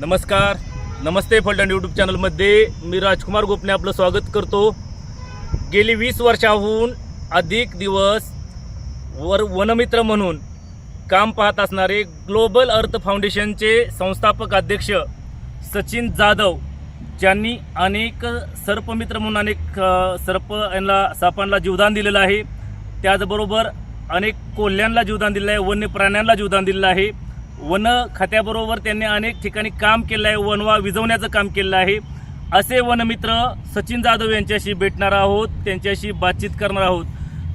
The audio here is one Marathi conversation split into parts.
नमस्कार. नमस्ते फलटण यूट्यूब चॅनलमध्ये मी राजकुमार गोपने आपलं स्वागत करतो. गेली वीस वर्षाहून अधिक दिवस वर वनमित्र म्हणून काम पाहत असणारे ग्लोबल अर्थ फाउंडेशनचे संस्थापक अध्यक्ष सचिन जाधव ज्यांनी अनेक सर्पमित्र म्हणून अनेक सर्प यांना सापांना जीवदान दिलेलं आहे. त्याचबरोबर अनेक कोल्ह्यांना जीवदान दिलेलं आहे वन्य प्राण्यांना जीवदान दिलेलं आहे. वन खात्याबरोबर त्यांनी अनेक ठिकाणी काम केलं आहे वनवा विजवण्याचं काम केलं आहे. असे वनमित्र सचिन जाधव यांच्याशी भेटणार आहोत त्यांच्याशी बातचीत करणार आहोत.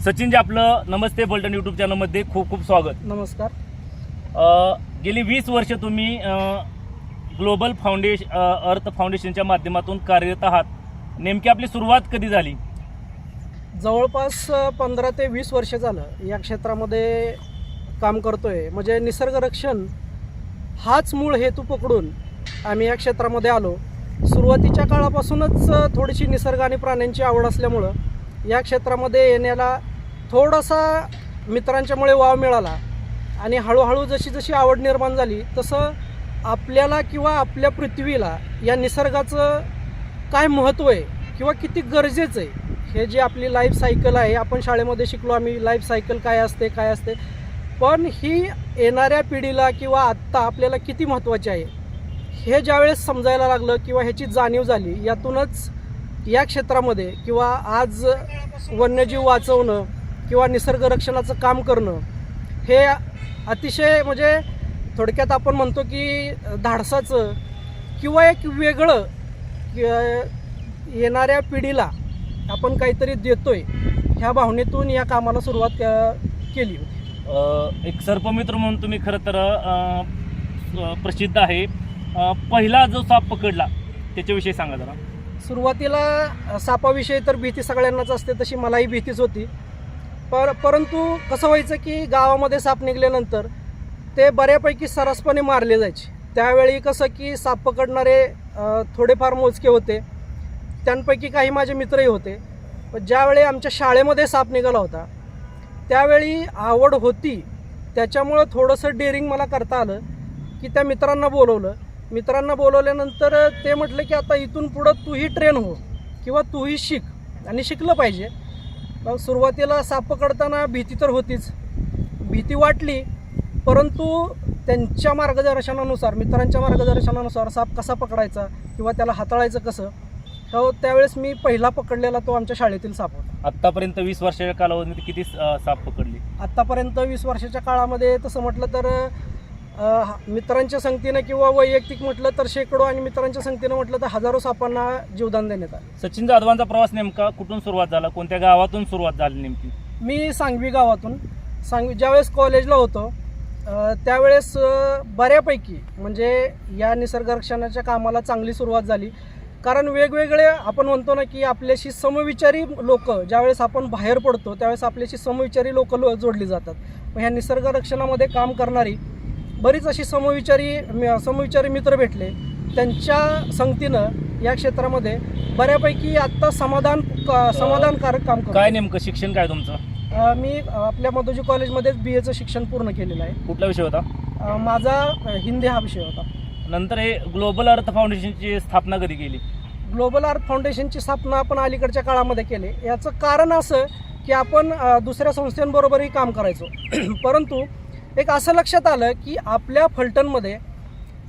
सचिनजी आपलं नमस्ते फलटण यूट्यूब चॅनलमध्ये खूप खूप स्वागत. नमस्कार. अ, गेली वीस वर्ष तुम्ही अ, ग्लोबल फाउंडेशन अ, अर्थ फाउंडेशनच्या माध्यमातून कार्यरत आहात. नेमकी आपली सुरुवात कधी झाली? जवळपास पंधरा ते वीस वर्ष झालं या क्षेत्रामध्ये काम करतोय. म्हणजे निसर्ग रक्षण हाच मूळ हेतू पकडून आम्ही या क्षेत्रामध्ये आलो. सुरुवातीच्या काळापासूनच थोडीशी निसर्ग आणि प्राण्यांची आवड असल्यामुळं या क्षेत्रामध्ये येण्याला थोडासा मित्रांच्यामुळे वाव मिळाला. आणि हळूहळू जशी जशी आवड निर्माण झाली तसं आपल्याला किंवा आपल्या पृथ्वीला या निसर्गाचं काय महत्त्व आहे किंवा किती गरजेचं आहे हे जी आपली लाईफ सायकल आहे आपण शाळेमध्ये शिकलो आम्ही लाईफ सायकल काय असते काय असते पण ही येणाऱ्या पिढीला किंवा आत्ता आपल्याला किती महत्त्वाची आहे हे ज्यावेळेस समजायला लागलं किंवा ह्याची जाणीव झाली यातूनच या क्षेत्रामध्ये किंवा आज वन्यजीव वाचवणं किंवा निसर्ग रक्षणाचं काम करणं हे अतिशय म्हणजे थोडक्यात आपण म्हणतो की धाडसाचं किंवा एक वेगळं येणाऱ्या पिढीला आपण काहीतरी देतोय ह्या भावनेतून या कामाला सुरुवात क- केली होती. एक सर्पमित्र म्हणून तुम्ही खरं तर प्रसिद्ध आहे. पहिला जो साप पकडला त्याच्याविषयी सांगा जरा. सुरुवातीला सापाविषयी तर भीती सगळ्यांनाच असते तशी मलाही भीतीच होती. पर परंतु कसं व्हायचं की गावामध्ये साप निघाल्यानंतर ते बऱ्यापैकी सरसपणे मारले जायचे. त्यावेळी कसं की साप पकडणारे थोडेफार मोजके होते. त्यांपैकी काही माझे मित्रही होते. पण ज्यावेळी आमच्या शाळेमध्ये साप निघाला होता त्यावेळी आवड होती. त्याच्यामुळं थोडंसं डेअरिंग मला करता आलं की त्या मित्रांना बोलवलं. मित्रांना बोलवल्यानंतर ते म्हटलं की आता इथून पुढं तूही ट्रेन हो किंवा तूही शिक आणि शिकलं पाहिजे. मग सुरुवातीला साप पकडताना भीती तर होतीच. भीती वाटली परंतु त्यांच्या मार्गदर्शनानुसार मित्रांच्या मार्गदर्शनानुसार साप कसा पकडायचा किंवा त्याला हाताळायचं कसं हो त्यावेळेस मी पहिला पकडलेला तो आमच्या शाळेतील साप होता. आतापर्यंत वीस वर्षाच्या कालावधीमध्ये किती अ, साप पकडले? आत्तापर्यंत वीस वर्षाच्या काळामध्ये तसं म्हटलं तर अ, मित्रांच्या संगतीनं किंवा वैयक्तिक म्हटलं तर शेकडो आणि मित्रांच्या संगतीनं म्हटलं तर हजारो सापांना जीवदान देण्यात आलं. सचिन जाधवांचा प्रवास नेमका कुठून सुरुवात झाला? कोणत्या गावातून सुरुवात झाली नेमकी? मी सांगवी गावातून. सांगवी ज्यावेळेस कॉलेजला होतो अ, त्यावेळेस अ, बऱ्यापैकी म्हणजे या निसर्गरक्षणाच्या कामाला चांगली सुरुवात झाली. कारण वेगवेगळे आपण म्हणतो ना की आपल्याशी समविचारी लोक ज्यावेळेस आपण बाहेर पडतो त्यावेळेस आपल्याशी समविचारी लोक लो जोडली जातात. मग ह्या निसर्ग रक्षणामध्ये काम करणारी बरीच अशी समविचारी म- समविचारी मित्र भेटले. त्यांच्या संगतीनं या क्षेत्रामध्ये बऱ्यापैकी आत्ता समाधान क- समाधानकारक काम करतो. काय नेमकं? शिक्षण काय तुमचं? मी आपल्या मधोजी कॉलेजमध्येच बी एचं शिक्षण पूर्ण केलेलं आहे. कुठला विषय होता? माझा हिंदी हा विषय होता. नंतर हे ग्लोबल अर्थ फाउंडेशनची स्थापना कधी केली? ग्लोबल अर्थ फाउंडेशनची स्थापना आपण अलीकडच्या काळामध्ये केली. याचं कारण असं की आपण दुसऱ्या संस्थांबरोबरही काम करायचो. परंतु एक असं लक्षात आलं की आपल्या फलटणमध्ये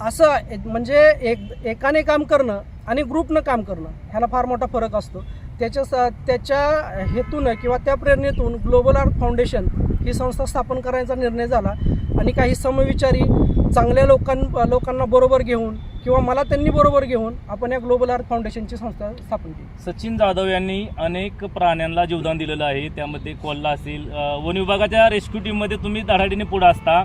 असं एक- म्हणजे एक एकाने काम करणं आणि ग्रुपनं काम करणं ह्याला फार मोठा फरक असतो. त्याच्या स- त्याच्या हेतूनं किंवा त्या प्रेरणेतून ग्लोबल आर्ट फाउंडेशन ही संस्था स्थापन करायचा निर्णय झाला आणि काही समविचारी चांगल्या लोकां लोकांना बरोबर घेऊन किंवा मला त्यांनी बरोबर घेऊन आपण या ग्लोबल आर्थ फाउंडेशनची संस्था स्थापन केली. सचिन जाधव यांनी अनेक प्राण्यांना जीवदान दिलेलं आहे. त्यामध्ये कोल्हा असेल वन विभागाच्या रेस्क्यू टीममध्ये तुम्ही धडाडीने पुढे असता.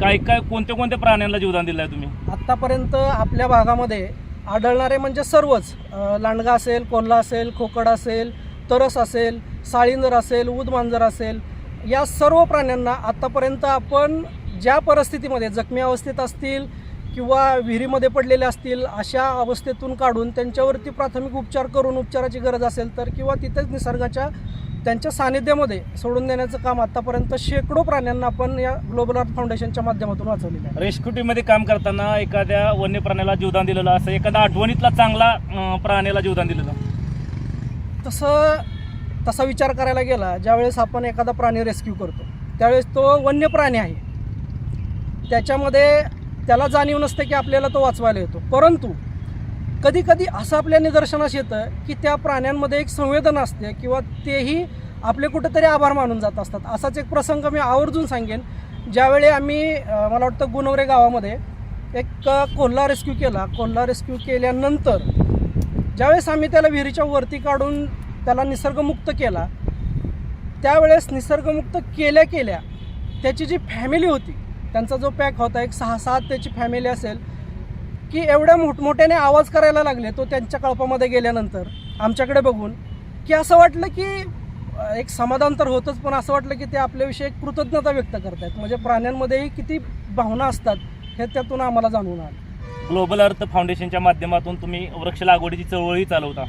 काय काय कोणत्या कोणत्या प्राण्यांना जीवदान दिलं आहे तुम्ही? आत्तापर्यंत आपल्या भागामध्ये आढळणारे म्हणजे सर्वच लांडगा असेल कोल्हा असेल खोकड असेल तरस असेल साळींजर असेल उद मांजर असेल या सर्व प्राण्यांना आत्तापर्यंत आपण ज्या परिस्थितीमध्ये जखमी अवस्थेत असतील किंवा विहिरीमध्ये पडलेले असतील अशा अवस्थेतून काढून त्यांच्यावरती प्राथमिक उपचार करून उपचाराची गरज असेल तर किंवा तिथेच निसर्गाच्या त्यांच्या सानिध्यामध्ये सोडून देण्याचं काम आतापर्यंत शेकडो प्राण्यांना आपण या ग्लोबल अर्थ फाउंडेशनच्या माध्यमातून वाचवलेलं आहे. रेस्क्यू टीममध्ये काम करताना एखाद्या वन्य प्राण्याला जीवदान दिलेलं असं एखादा आठवणीतला चांगला प्राण्याला जीवदान दिलेलं? तसं तसा विचार करायला गेला ज्यावेळेस आपण एखादा प्राणी रेस्क्यू करतो त्यावेळेस तो वन्य प्राणी आहे. त्याच्यामध्ये त्याला जाणीव नसते की आपल्याला तो वाचवायला येतो. परंतु कधीकधी असं आपल्या निदर्शनास येतं की त्या प्राण्यांमध्ये एक संवेदना असते किंवा तेही आपले कुठेतरी आभार मानून जात असतात. असाच एक प्रसंग मी आवर्जून सांगेन. ज्यावेळी आम्ही मला वाटतं गुणवरे गावामध्ये एक कोल्हा रेस्क्यू केला. कोल्हा रेस्क्यू केल्यानंतर ज्यावेळेस आम्ही त्याला विहिरीच्या वरती काढून त्याला निसर्गमुक्त केला त्यावेळेस निसर्गमुक्त केल्या केल्या त्याची जी फॅमिली होती त्यांचा जो पॅक होता एक सहा सात त्याची फॅमिली असेल की एवढ्या मोठमोठ्याने आवाज करायला लागले तो त्यांच्या कळपामध्ये गेल्यानंतर आमच्याकडे बघून की असं वाटलं की एक समाधान तर होतंच पण असं वाटलं की ते आपल्याविषयी एक कृतज्ञता व्यक्त करतायत. म्हणजे प्राण्यांमध्येही किती भावना असतात हे त्यातून आम्हाला जाणवून आलं. ग्लोबल अर्थ फाउंडेशनच्या माध्यमातून तुम्ही वृक्ष लागवडीची चळवळी चालवता.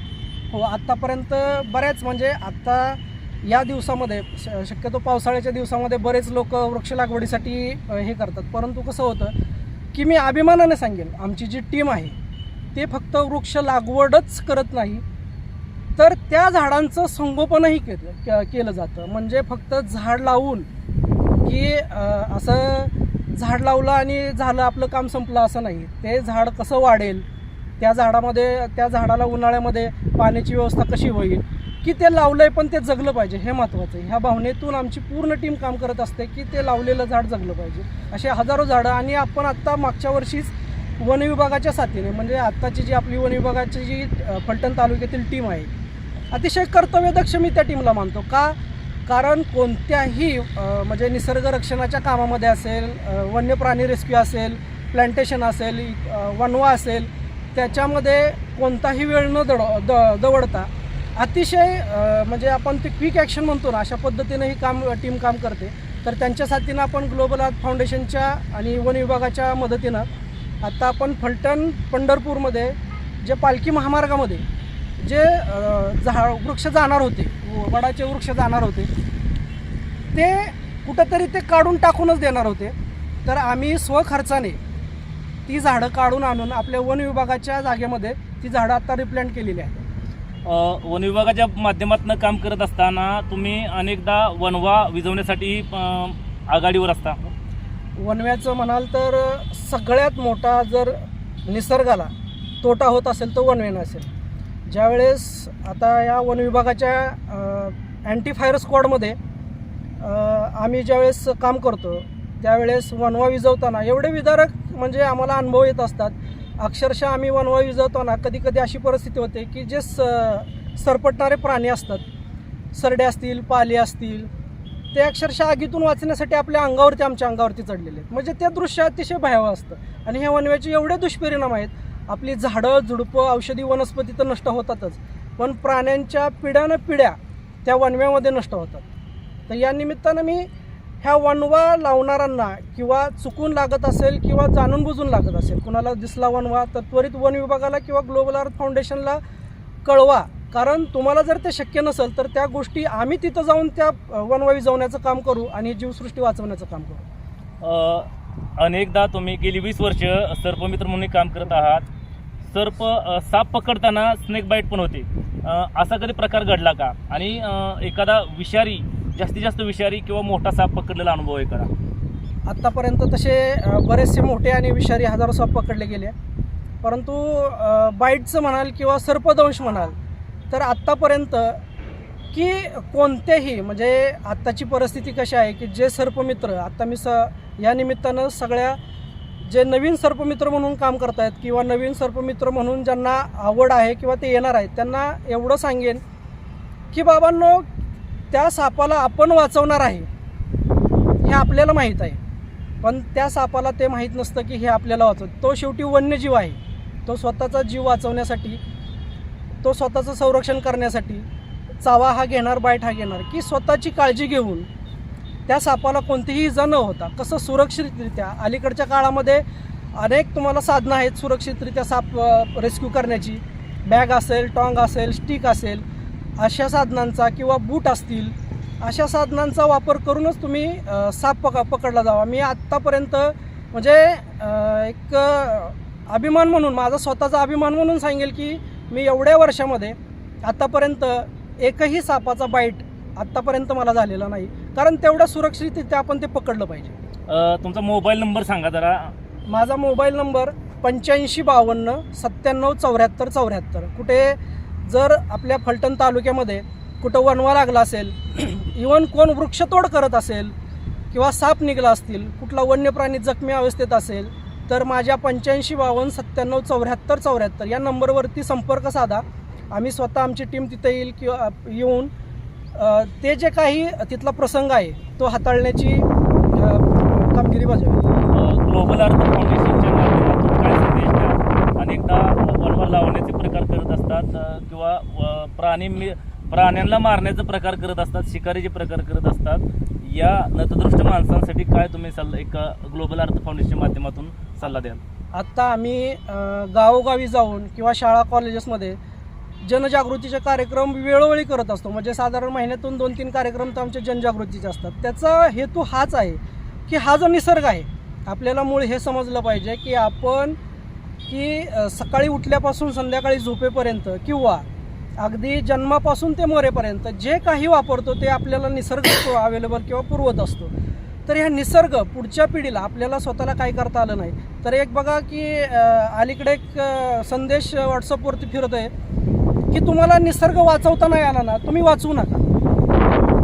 हो आत्तापर्यंत बऱ्याच म्हणजे आत्ता या दिवसामध्ये श- शक्यतो पावसाळ्याच्या दिवसामध्ये बरेच लोक वृक्ष लागवडीसाठी हे करतात. परंतु कसं होतं की मी अभिमानाने सांगेन आमची जी टीम आहे ते फक्त वृक्ष लागवडच करत नाही. तर त्या झाडांचं संगोपनही केलं के- केलं जातं. म्हणजे फक्त झाड लावून की असं झाड लावलं आणि झालं आपलं काम संपलं असं नाही. ते झाड कसं वाढेल त्या झाडामध्ये त्या झाडाला उन्हाळ्यामध्ये पाण्याची व्यवस्था कशी होईल की ते लावलंय पण ते जगलं पाहिजे हे महत्त्वाचं आहे. ह्या भावनेतून आमची पूर्ण टीम काम करत असते की ते लावलेलं झाड जगलं पाहिजे. असे हजारो झाडं आणि आपण आत्ता मागच्या वर्षीच वन विभागाच्या साथीने म्हणजे आत्ताची जी आपली वन विभागाची जी फलटण तालुक्यातील टीम आहे अतिशय कर्तव्यदक्ष मी त्या टीमला मानतो. का? कारण कोणत्याही म्हणजे निसर्ग रक्षणाच्या कामामध्ये असेल वन्य प्राणी रेस्क्यू असेल प्लांटेशन असेल वनवा असेल त्याच्यामध्ये कोणताही वेळ न दड द दवडता अतिशय म्हणजे आपण ते क्विक ॲक्शन म्हणतो ना अशा पद्धतीनं ही काम टीम काम करते. तर त्यांच्या साथीनं आपण ग्लोबल आर्ट फाउंडेशनच्या आणि वन विभागाच्या मदतीनं आत्ता आपण फलटण पंढरपूरमध्ये जे पालखी महामार्गामध्ये जे झा वृक्ष जाणार होते वडाचे वृक्ष जाणार होते ते कुठंतरी ते काढून टाकूनच देणार होते. तर आम्ही स्वखर्चाने ती झाडं काढून आणून आपल्या वन विभागाच्या जागेमध्ये ती झाडं आता रिप्लांट केलेली आहे वन विभागाच्या माध्यमातून काम करत असताना तुम्ही अनेकदा वनवा विजवण्यासाठी आघाडीवर असता. वनव्याचं म्हणाल तर सगळ्यात मोठा जर निसर्गाला तोटा होत असेल तर वनवेनं असेल. ज्यावेळेस आता या वन विभागाच्या अँटी फायर स्क्वॉडमध्ये आम्ही ज्यावेळेस काम करतो त्यावेळेस वनवा विजवताना एवढे विदारक म्हणजे आम्हाला अनुभव येत असतात अक्षरशः आम्ही वनवा विजवताना कधी कधी अशी परिस्थिती होते की जे स सरपटणारे प्राणी असतात सरडे असतील पाले असतील ते अक्षरशः आगीतून वाचण्यासाठी आपल्या अंगावरती आमच्या अंगावरती चढलेले आहेत. म्हणजे ते दृश्य अतिशय भयावह असतं. आणि ह्या वनव्याचे एवढे दुष्परिणाम आहेत आपली झाडं झुडपं औषधी वनस्पती तर नष्ट होतातच पण प्राण्यांच्या पिढ्यानं पिढ्या त्या वनव्यामध्ये नष्ट होतात. तर या निमित्तानं मी ह्या वणवा लावणाऱ्यांना किंवा चुकून लागत असेल किंवा जाणून बुजून लागत असेल कुणाला दिसला वणवा तर त्वरित वन विभागाला किंवा ग्लोबल अर्थ फाउंडेशनला कळवा. कारण तुम्हाला जर ते शक्य नसेल तर त्या गोष्टी आम्ही तिथं जाऊन त्या अ, वनवा विजवण्याचं काम करू आणि जीवसृष्टी वाचवण्याचं काम करू. अनेकदा तुम्ही गेली वीस वर्ष सर्पमित्र म्हणून काम करत आहात. सर्प साप पकडताना स्नेक बाईट पण होते. असा कधी प्रकार घडला का? आणि एखादा विषारी जास्तीत जास्त विषारी किंवा मोठा साप पकडलेला अनुभव आहे करा. आत्तापर्यंत तसे बरेचसे मोठे आणि विषारी हजारो साप पकडले गेले. परंतु बाईटचं म्हणाल किंवा सर्पदंश म्हणाल तर आत्तापर्यंत की कोणत्याही म्हणजे आत्ताची परिस्थिती कशी आहे की जे सर्पमित्र आत्ता मी स या निमित्तानं सगळ्या जे नवीन सर्पमित्र म्हणून काम करत आहेत किंवा नवीन सर्पमित्र म्हणून ज्यांना आवड आहे किंवा ते येणार आहेत त्यांना एवढं सांगेन की बाबांनो त्या सापाला आपण वाचवणार आहे हे आपल्याला माहीत आहे. पण त्या सापाला ते माहीत नसतं की हे आपल्याला वाचवत. तो शेवटी वन्यजीव आहे. तो स्वतःचा जीव वाचवण्यासाठी तो स्वतःचं संरक्षण करण्यासाठी चावा हा घेणार बाईट हा घेणार. की स्वतःची काळजी घेऊन त्या सापाला कोणतीही इजा न होता कसं सुरक्षितरित्या अलीकडच्या काळामध्ये अनेक तुम्हाला साधनं आहेत सुरक्षितरित्या साप रेस्क्यू करण्याची. बॅग असेल टॉंग असेल स्टिक असेल अशा साधनांचा किंवा बूट असतील अशा साधनांचा वापर करूनच तुम्ही साप पक पकडला जावा. मी आत्तापर्यंत म्हणजे एक अभिमान म्हणून माझा स्वतःचा अभिमान म्हणून सांगेल की मी एवढ्या वर्षामध्ये आत्तापर्यंत एकही सापाचा बाईट आत्तापर्यंत मला झालेला नाही. कारण तेवढ्या सुरक्षितरित्या आपण ते पकडलं पाहिजे. तुमचा मोबाईल नंबर सांगा जरा. माझा मोबाईल नंबर पंच्याऐंशी बावन्न सत्त्याण्णव चौऱ्याहत्तर चौऱ्याहत्तर. कुठे जर आपल्या फलटण तालुक्यामध्ये कुठं वणवा लागला असेल इवन कोण वृक्षतोड करत असेल किंवा साप निघला असतील कुठला वन्य प्राणी जखमी अवस्थेत असेल तर माझ्या पंच्याऐंशी बावन्न सत्त्याण्णव चौऱ्याहत्तर चौऱ्याहत्तर या नंबरवरती संपर्क साधा. आम्ही स्वतः आमची टीम तिथे येईल किंवा येऊन ते जे काही तिथला प्रसंग आहे तो हाताळण्याची कामगिरी बजावी ग्लोबल अर्थ फाउंडेशनच्या माध्यमातून काय संदेश द्या अनेकदा लावण्याचे प्रकार करत असतात किंवा प्राणी मी- प्राण्यांना मारण्याचे प्रकार करत असतात शिकारीचे प्रकार करत असतात. या नतदृष्ट माणसांसाठी काय तुम्ही सल्ला एक ग्लोबल अर्थ फाउंडेशनच्या माध्यमातून सल्ला द्याल? आत्ता आम्ही गावोगावी जाऊन किंवा शाळा कॉलेजेसमध्ये जनजागृतीचे कार्यक्रम वेळोवेळी करत असतो. म्हणजे साधारण महिन्यातून दोन तीन कार्यक्रम तर आमचे जनजागृतीचे असतात. त्याचा हेतू हाच आहे की हा जो निसर्ग आहे आपल्याला मूळ हे समजलं पाहिजे की आपण की सकाळी उठल्यापासून संध्याकाळी झोपेपर्यंत किंवा अगदी जन्मापासून ते मोरेपर्यंत जे काही वापरतो ते आपल्याला निसर्ग अवेलेबल किंवा पुरवत असतो. तर ह्या निसर्ग पुढच्या पिढीला आपल्याला स्वतःला काय करता आलं नाही. तर एक बघा की अलीकडे एक संदेश व्हॉट्सअपवरती फिरत आहे की तुम्हाला निसर्ग वाचवता नाही आला ना तुम्ही वाचवू नका.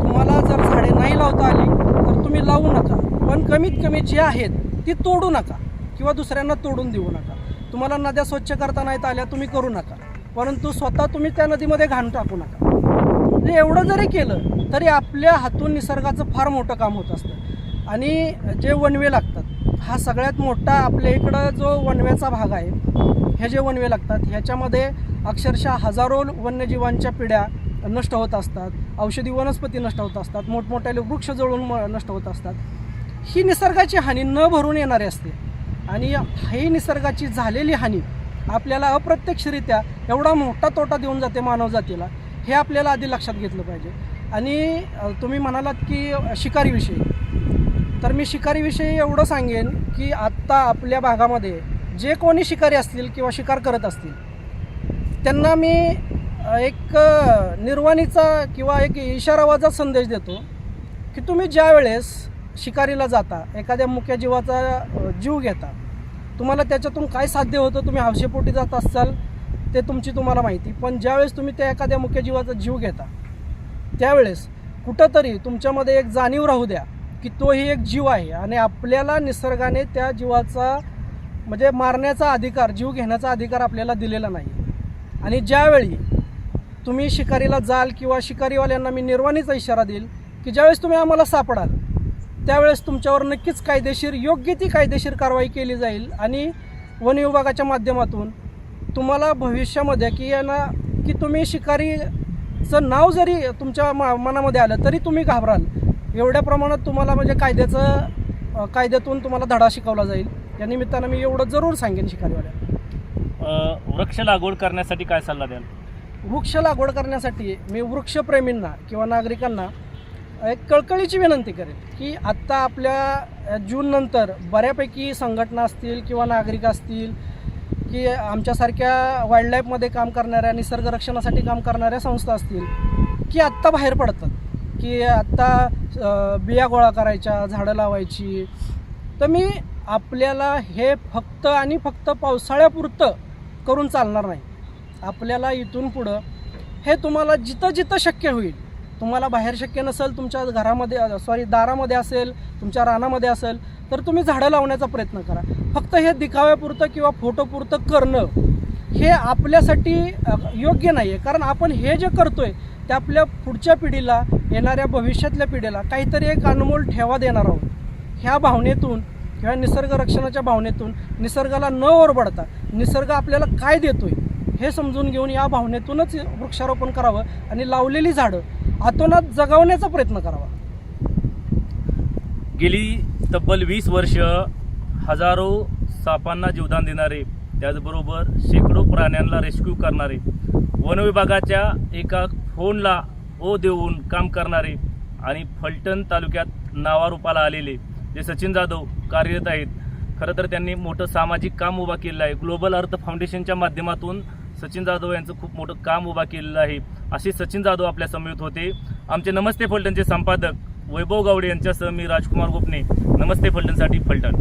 तुम्हाला जर झाडे नाही लावता आली तर तुम्ही लावू नका. पण कमीत कमी जे आहेत ती तोडू नका किंवा दुसऱ्यांना तोडून देऊ नका. तुम्हाला नद्या स्वच्छ करता नाहीत आल्या तुम्ही करू नका. परंतु स्वतः तुम्ही त्या नदीमध्ये घाण टाकू नका. म्हणजे एवढं जरी केलं तरी आपल्या हातून निसर्गाचं फार मोठं काम होत असतं. आणि जे वनवे लागतात हा सगळ्यात मोठा आपल्या इकडं जो वनव्याचा भाग आहे हे जे वनवे लागतात ह्याच्यामध्ये अक्षरशः हजारो वन्यजीवांच्या पिढ्या नष्ट होत असतात औषधी वनस्पती नष्ट होत असतात मोठमोठ्याले वृक्ष जळून म- नष्ट होत असतात. ही निसर्गाची हानी न भरून येणारी असते. आणि ही निसर्गाची झालेली हानी आपल्याला अप्रत्यक्षरित्या एवढा मोठा तोटा देऊन जाते मानवजातीला हे आपल्याला आधी लक्षात घेतलं पाहिजे. आणि तुम्ही म्हणालात की शिकारीविषयी. तर मी शिकारीविषयी एवढं सांगेन की आत्ता आपल्या भागामध्ये जे कोणी शिकारी असतील किंवा शिकार करत असतील त्यांना मी एक निर्वाणीचा किंवा एक इशारावाचा संदेश देतो की तुम्ही ज्या वेळेस शिकारीला जाता एखाद्या मुक्या जीवाचा जीव घेता तुम्हाला त्याच्यातून काय साध्य होतं? तुम्ही हौशेपोटी जात असाल ते तुमची तुम्हाला माहिती. पण ज्यावेळेस तुम्ही त्या एखाद्या मुक्या जीवाचा जीव घेता त्यावेळेस कुठंतरी तुमच्यामध्ये एक जाणीव राहू द्या की तोही एक जीव आहे आणि आपल्याला निसर्गाने त्या जीवाचा म्हणजे मारण्याचा अधिकार जीव घेण्याचा अधिकार आपल्याला दिलेला नाही. आणि ज्यावेळी तुम्ही शिकारीला जाल किंवा शिकारीवाल्यांना मी निर्वाणीचा इशारा देईल की ज्यावेळेस तुम्ही आम्हाला सापडाल त्यावेळेस तुमच्यावर नक्कीच कायदेशीर योग्य ती कायदेशीर कारवाई केली जाईल आणि वन विभागाच्या माध्यमातून तुम्हाला भविष्यामध्ये की यांना की तुम्ही शिकारीचं नाव जरी तुमच्या मा मनामध्ये आलं तरी तुम्ही घाबराल. एवढ्या प्रमाणात तुम्हाला म्हणजे कायद्याचं कायद्यातून तुम्हाला धडा शिकवला जाईल. या निमित्तानं मी एवढं जरूर सांगेन शिकारीवाल्या वृक्ष लागवड करण्यासाठी काय सल्ला द्याल? वृक्ष लागवड करण्यासाठी मी वृक्षप्रेमींना किंवा नागरिकांना एक कळकळीची विनंती करेन की आत्ता आपल्या जूननंतर बऱ्यापैकी संघटना असतील किंवा नागरिक असतील की आमच्यासारख्या वाईल्डलाईफमध्ये काम करणाऱ्या निसर्ग रक्षणासाठी काम करणाऱ्या संस्था असतील की आत्ता बाहेर पडतात की आत्ता बिया गोळा करायच्या झाडं लावायची तर मी आपल्याला हे फक्त आणि फक्त पावसाळ्यापुरतं करून चालणार नाही. आपल्याला इथून पुढं हे तुम्हाला जिथं जिथं शक्य होईल तुम्हाला बाहेर शक्य नसेल तुमच्या घरामध्ये सॉरी दारामध्ये असेल तुमच्या रानामध्ये असेल तर तुम्ही झाडं लावण्याचा प्रयत्न करा. फक्त हे दिखाव्यापुरतं किंवा फोटोपुरतं करणं हे आपल्यासाठी योग्य नाही आहे कारण आपण हे जे करतोय ते आपल्या पुढच्या पिढीला येणाऱ्या भविष्यातल्या पिढीला काहीतरी एक अनमोल ठेवा देणार आहोत. ह्या भावनेतून किंवा निसर्ग रक्षणाच्या भावनेतून निसर्गाला न ओरबडता निसर्ग आपल्याला काय देतोय हे समजून घेऊन या भावनेतूनच वृक्षारोपण करावं आणि लावलेली झाडं आतोनात जगवण्याचा प्रयत्न करावा. गेली तब्बल वीस वर्ष हजारो सापांना जीवदान देणारे त्याचबरोबर शेकडो प्राण्यांना रेस्क्यू करणारे वनविभागाच्या एका फोनला ओ देऊन काम करणारे आणि फलटण तालुक्यात नावारूपाला आलेले जे सचिन जाधव कार्यरत आहेत. खरं तर त्यांनी मोठं सामाजिक काम उभा केलेलं आहे. ग्लोबल अर्थ फाउंडेशनच्या माध्यमातून सचिन जाधव यांचं खूप मोठं काम उभा केलेलं आहे. अशी सचिन जाधव आपल्या समवेत होते. आमचे नमस्ते फलटणचे संपादक वैभव गावडे यांच्यासह मी राजकुमार गोपने. नमस्ते फलटणसाठी फलटण.